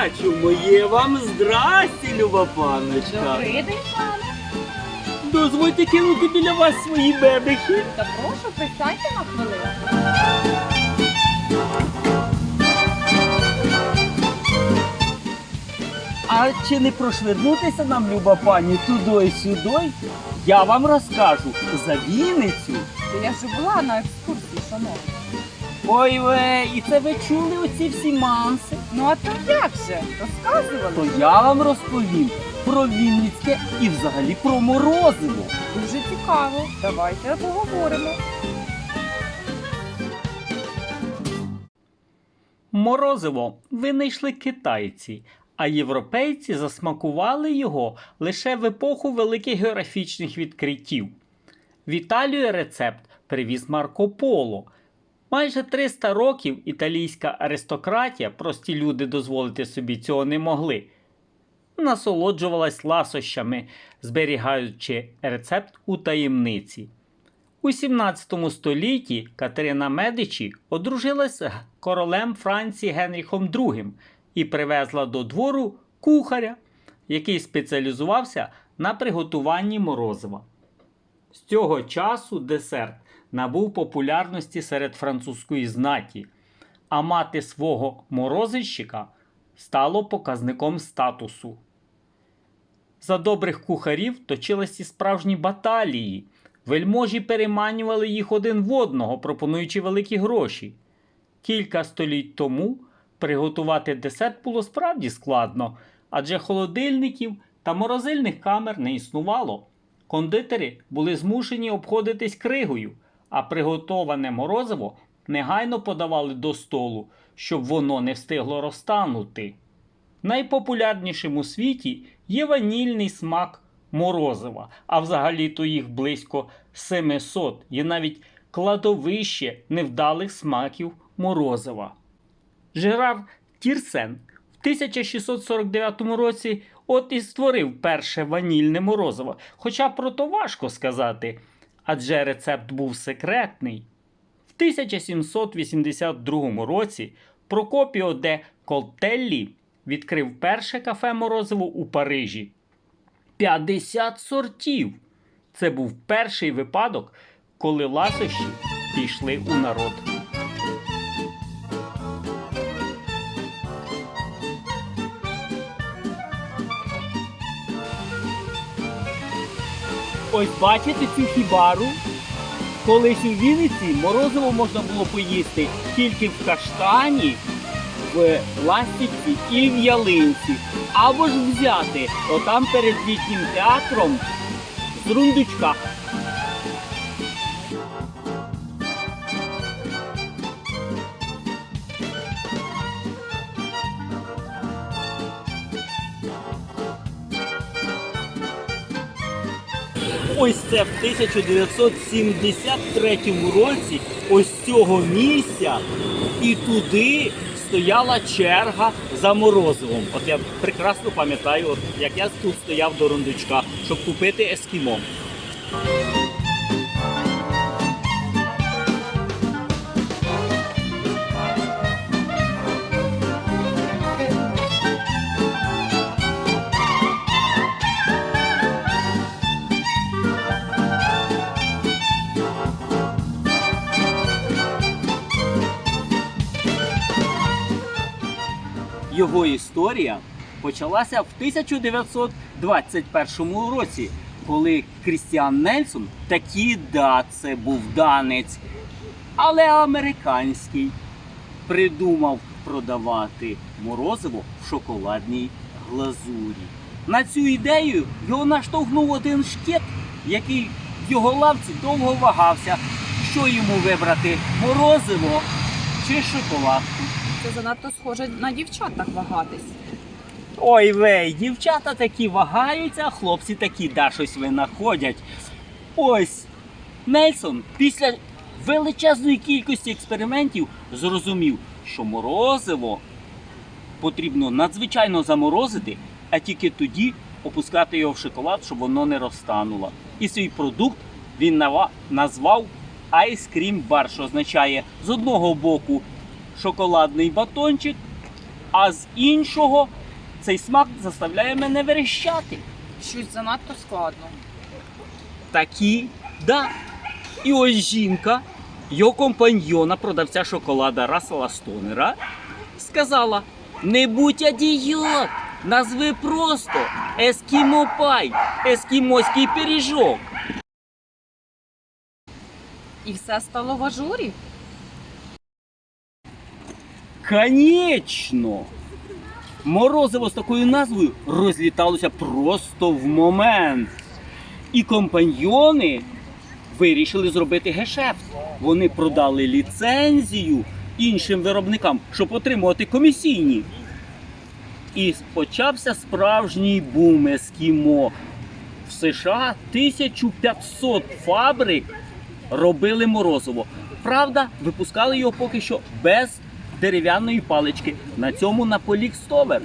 бачу? Моє вам здрасті, люба паночка. Добрий день, пане. Дозвольте кинути біля вас свої бебехи. Та прошу, присядьте на хвилину. А чи не прошвернутися нам, люба пані, туди сюди? Я вам розкажу за Вінницю. Та Я ж була на екскурсії, шановні. Ой ве, і це ви чули оці всі манси? Ну а то як же? Розказували? То я вам розповім про Вінницьке і взагалі про морозиво. Дуже цікаво. Давайте поговоримо. Морозиво винайшли китайці, а європейці засмакували його лише в епоху великих географічних відкриттів. В Італію рецепт привіз Марко Поло. Майже 300 років італійська аристократія, прості люди дозволити собі цього не могли, насолоджувалась ласощами, зберігаючи рецепт у таємниці. У 17 столітті Катерина Медичі одружилась з королем Франції Генріхом II і привезла до двору кухаря, який спеціалізувався на приготуванні морозива. З цього часу десерт набув популярності серед французької знаті, а мати свого морозищика стало показником статусу. За добрих кухарів точилися справжні баталії. Вельможі переманювали їх один в одного, пропонуючи великі гроші. Кілька століть тому приготувати десерт було справді складно, адже холодильників та морозильних камер не існувало. Кондитери були змушені обходитись кригою, а приготоване морозиво негайно подавали до столу, щоб воно не встигло розтанути. Найпопулярнішим у світі є ванільний смак морозива, а взагалі-то їх близько 700. Є навіть кладовище невдалих смаків морозива. Жерар Тірсен в 1649 році от і створив перше ванільне морозиво, хоча про то важко сказати, адже рецепт був секретний. В 1782 році Прокопіо де Колтеллі відкрив перше кафе морозиво у Парижі. 50 сортів. Це був перший випадок, коли ласощі пішли у народ. Ось бачите цю хібару? Колись у Вінниці морозиво можна було поїсти тільки в каштані, в ластівці і в ялинці. Або ж взяти отам перед літнім театром з рундучка. Ось це в 1973 році ось цього місця і туди стояла черга за морозивом. От я прекрасно пам'ятаю, як я тут стояв до рундучка, щоб купити ескімо. Його історія почалася в 1921 році, коли Крістіан Нельсон, такі да, це був данець, але американський, придумав продавати морозиво в шоколадній глазурі. На цю ідею його наштовхнув один шкет, який в його лавці довго вагався, що йому вибрати морозиво чи шоколадку. Це занадто схоже на дівчат так вагатись. Ой вей, дівчата такі вагаються, а хлопці такі да щось винаходять. Ось Нельсон після величезної кількості експериментів зрозумів, що морозиво потрібно надзвичайно заморозити, а тільки тоді опускати його в шоколад, щоб воно не розтануло. І свій продукт він назвав Ice Cream Bar, що означає з одного боку шоколадний батончик, а з іншого цей смак заставляє мене верещати. Щось занадто складно. Такі, да. І ось жінка, його компаньйона, продавця шоколада Рассела Стонера, сказала: не будь адіот, назви просто ескімопай, ескімоський пиріжок. І все стало в ажурі? Конечно! Морозиво з такою назвою розліталося просто в момент. І компаньйони вирішили зробити гешефт. Вони продали ліцензію іншим виробникам, щоб отримувати комісійні. І почався справжній бум ескімо. В США 1500 фабрик робили морозиво. Правда, випускали його поки що без дерев'яної палички. На цьому наполіг стовер.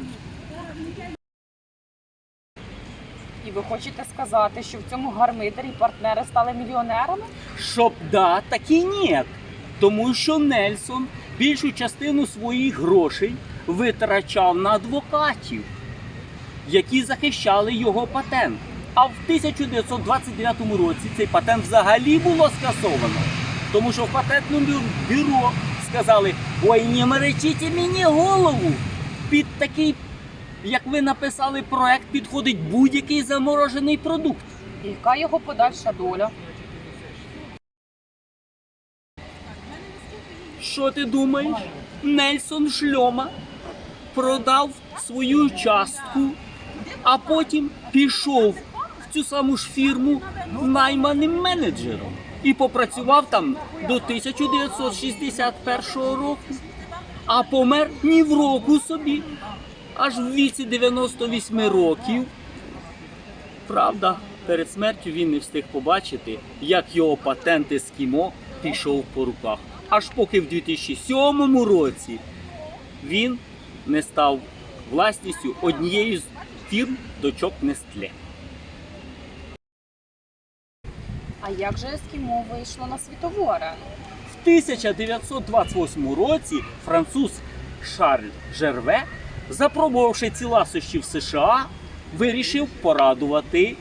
І ви хочете сказати, що в цьому гармидері партнери стали мільйонерами? Щоб да, так і ні. Тому що Нельсон більшу частину своїх грошей витрачав на адвокатів, які захищали його патент. А в 1929 році цей патент взагалі було скасовано. Тому що в патентному бюро сказали: ой, не меречіть мені голову. Під такий, як ви написали, проект підходить будь-який заморожений продукт. І яка його подальша доля? Що ти думаєш? Нельсон Шльома продав свою частку, а потім пішов в цю саму ж фірму найманим менеджером і попрацював там до 1961 року, а помер ні в року собі, аж в віці 98 років. Правда, перед смертю він не встиг побачити, як його патент ескімо пішов по руках. Аж поки в 2007 році він не став власністю однієї з фірм дочок Нестле. А як же ескімо вийшло на світову арену? В 1928 році француз Шарль Жерве, запробувавши ці ласощі в США, вирішив порадувати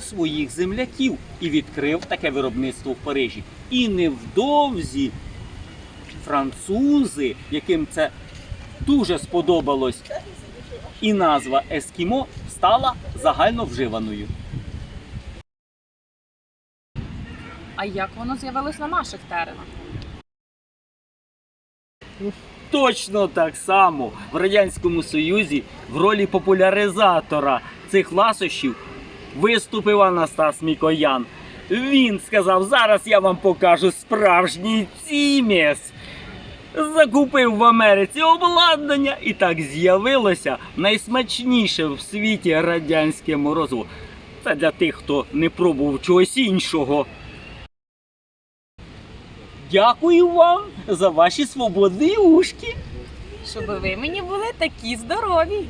своїх земляків і відкрив таке виробництво в Парижі. І невдовзі французи, яким це дуже сподобалось, і назва Ескімо стала загально А як воно з'явилось на наших теренах? Точно так само в Радянському Союзі в ролі популяризатора цих ласощів виступив Анастас Мікоян. Він сказав: зараз я вам покажу справжній ціміс. Закупив в Америці обладнання, і так з'явилося найсмачніше в світі радянське морозиво. Це для тих, хто не пробував чогось іншого. Дякую вам за ваші свободні ушки. Щоб ви мені були такі здорові.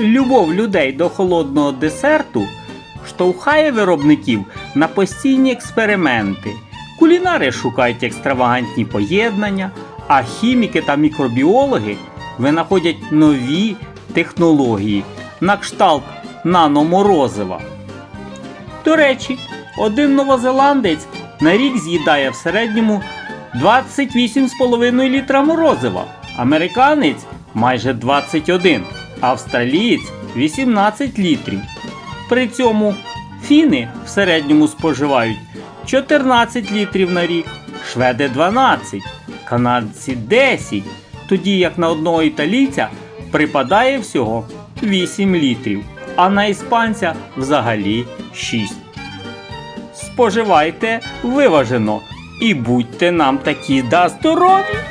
Любов людей до холодного десерту штовхає виробників на постійні експерименти. Кулінари шукають екстравагантні поєднання, а хіміки та мікробіологи винаходять нові технології на кшталт наноморозива. До речі, один новозеландець на рік з'їдає в середньому 28,5 літра морозива, американець майже 21, австралієць 18 літрів. При цьому фіни в середньому споживають 14 літрів на рік, шведи 12, канадці 10, тоді як на одного італійця припадає всього 8 літрів, а на іспанця взагалі 6. Споживайте виважено і будьте нам такі да здорові!